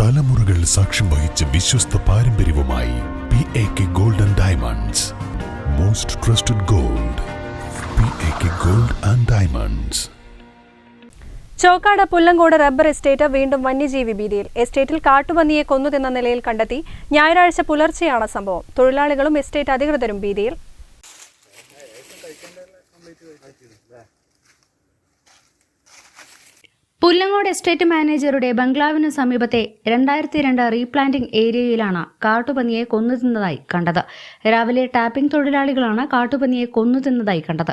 തലമുറകൾ സാക്ഷ്യം വഹിച്ച വിശ്വസ്ത പാരമ്പര്യവുമായി P A K golden diamonds most trusted gold P A K gold and diamonds Chokkad Pullangode rubber estate വീണ്ടും വന്യജീവി ഭീതിയിൽ. എസ്റ്റേറ്റിൽ കാട്ടുപന്നിയെ കൊന്നുതിന്ന നിലയിൽ കണ്ടെത്തി ഞായറാഴ്ച പുലർച്ചെയാണ് സംഭവം. തൊഴിലാളികളും എസ്റ്റേറ്റ് അധികൃതരും ഭീതിയിൽ. പുല്ലങ്ങോട് എസ്റ്റേറ്റ് മാനേജറുടെ ബംഗ്ലാവിന് സമീപത്തെ രണ്ടായിരത്തി രണ്ട് റീപ്ലാന്റിംഗ് ഏരിയയിലാണ് കാട്ടുപന്നിയെ കൊന്നു തിന്നതായി കണ്ടത്. രാവിലെ ടാപ്പിംഗ് തൊഴിലാളികളാണ് കാട്ടുപന്നിയെ കൊന്നു തിന്നതായി കണ്ടത്.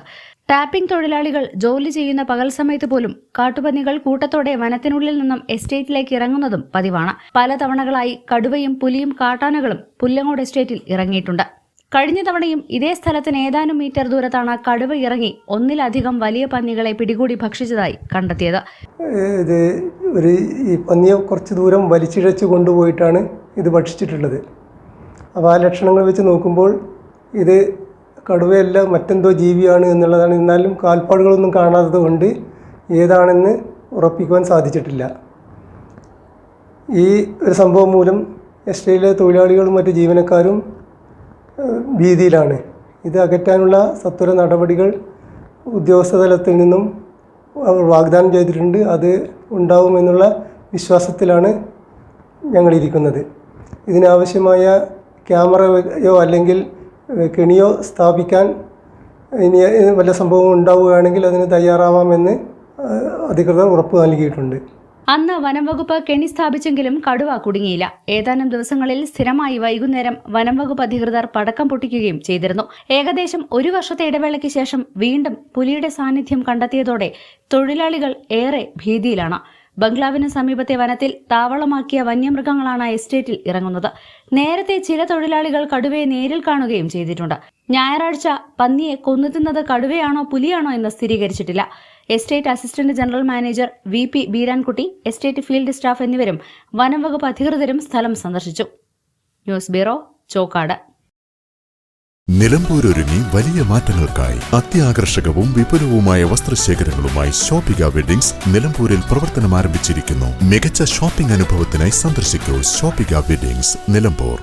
ടാപ്പിംഗ് തൊഴിലാളികൾ ജോലി ചെയ്യുന്ന പകൽ സമയത്ത് പോലും കാട്ടുപന്നികൾ കൂട്ടത്തോടെ വനത്തിനുള്ളിൽ നിന്നും എസ്റ്റേറ്റിലേക്ക് ഇറങ്ങുന്നതും പതിവാണ്. പലതവണകളായി കടുവയും പുലിയും കാട്ടാനകളും പുല്ലങ്ങോട് എസ്റ്റേറ്റിൽ ഇറങ്ങിയിട്ടുണ്ട്. കഴിഞ്ഞ തവണയും ഇതേ സ്ഥലത്തിന് ഏതാനും മീറ്റർ ദൂരത്താണ് കടുവ ഇറങ്ങി ഒന്നിലധികം വലിയ പന്നികളെ പിടികൂടി ഭക്ഷിച്ചതായി കണ്ടെത്തിയത്. ഇത് ഒരു ഈ പന്നിയെ കുറച്ച് ദൂരം വലിച്ചിഴച്ച് കൊണ്ടുപോയിട്ടാണ് ഇത് ഭക്ഷിച്ചിട്ടുള്ളത്. അപ്പോൾ ആ ലക്ഷണങ്ങൾ വെച്ച് നോക്കുമ്പോൾ ഇത് കടുവയല്ല മറ്റെന്തോ ജീവിയാണ് എന്നുള്ളതാണ്. എന്നാലും കാൽപ്പാടുകളൊന്നും കാണാത്തത് കൊണ്ട് ഏതാണെന്ന് ഉറപ്പിക്കുവാൻ സാധിച്ചിട്ടില്ല. ഈ ഒരു സംഭവം മൂലം എസ്റ്റേറ്റിലെ തൊഴിലാളികളും മറ്റ് ജീവനക്കാരും ഭീതിയിലാണ്. ഇത് അകറ്റാനുള്ള സത്വര നടപടികൾ ഉദ്യോഗസ്ഥ തലത്തിൽ നിന്നും അവർ വാഗ്ദാനം ചെയ്തിട്ടുണ്ട്. അത് ഉണ്ടാവുമെന്നുള്ള വിശ്വാസത്തിലാണ് ഞങ്ങളിരിക്കുന്നത്. ഇതിനാവശ്യമായ ക്യാമറയോ അല്ലെങ്കിൽ കെണിയോ സ്ഥാപിക്കാൻ ഇനി വല്ല സംഭവം ഉണ്ടാവുകയാണെങ്കിൽ അതിന് തയ്യാറാവാമെന്ന് അധികൃതർ ഉറപ്പ് നൽകിയിട്ടുണ്ട്. അന്ന് വനംവകുപ്പ് കെണി സ്ഥാപിച്ചെങ്കിലും കടുവ കുടുങ്ങിയില്ല. ഏതാനും ദിവസങ്ങളിൽ സ്ഥിരമായി വൈകുന്നേരം വനംവകുപ്പ് അധികൃതർ പടക്കം പൊട്ടിക്കുകയും ചെയ്തിരുന്നു. ഏകദേശം ഒരു വർഷത്തെ ഇടവേളയ്ക്ക് ശേഷം വീണ്ടും പുലിയുടെ സാന്നിധ്യം കണ്ടെത്തിയതോടെ തൊഴിലാളികൾ ഏറെ ഭീതിയിലാണ്. ബംഗ്ലാവിന് സമീപത്തെ വനത്തിൽ താവളമാക്കിയ വന്യമൃഗങ്ങളാണ് എസ്റ്റേറ്റിൽ ഇറങ്ങുന്നത്. നേരത്തെ ചില തൊഴിലാളികൾ കടുവയെ നേരിൽ കാണുകയും ചെയ്തിട്ടുണ്ട്. ഞായറാഴ്ച പന്നിയെ കൊന്നുതിന്നത് കടുവയാണോ പുലിയാണോ എന്ന് സ്ഥിരീകരിച്ചിട്ടില്ല. Estate assistant general manager V P Beerankutty estate field staff എന്നിവരും വനം വകുപ്പ് അധികൃതരും സ്ഥലം സന്ദർശിച്ചു. News bureau Chokkad. നിലമ്പൂർ ഒരുങ്ങി വലിയ മാറ്റങ്ങൾക്കായി അത്യാകർഷകവും വിപുലവുമായ വസ്ത്രശേഖരങ്ങളുമായി ഷോപ്പിക വെഡിങ്സ് നിലമ്പൂരിൽ പ്രവർത്തനം ആരംഭിച്ചിരിക്കുന്നു മികച്ച ഷോപ്പിംഗ് അനുഭവത്തിനായി സന്ദർശിക്കൂ ഷോപ്പിക വെഡിങ്സ് നിലമ്പൂർ.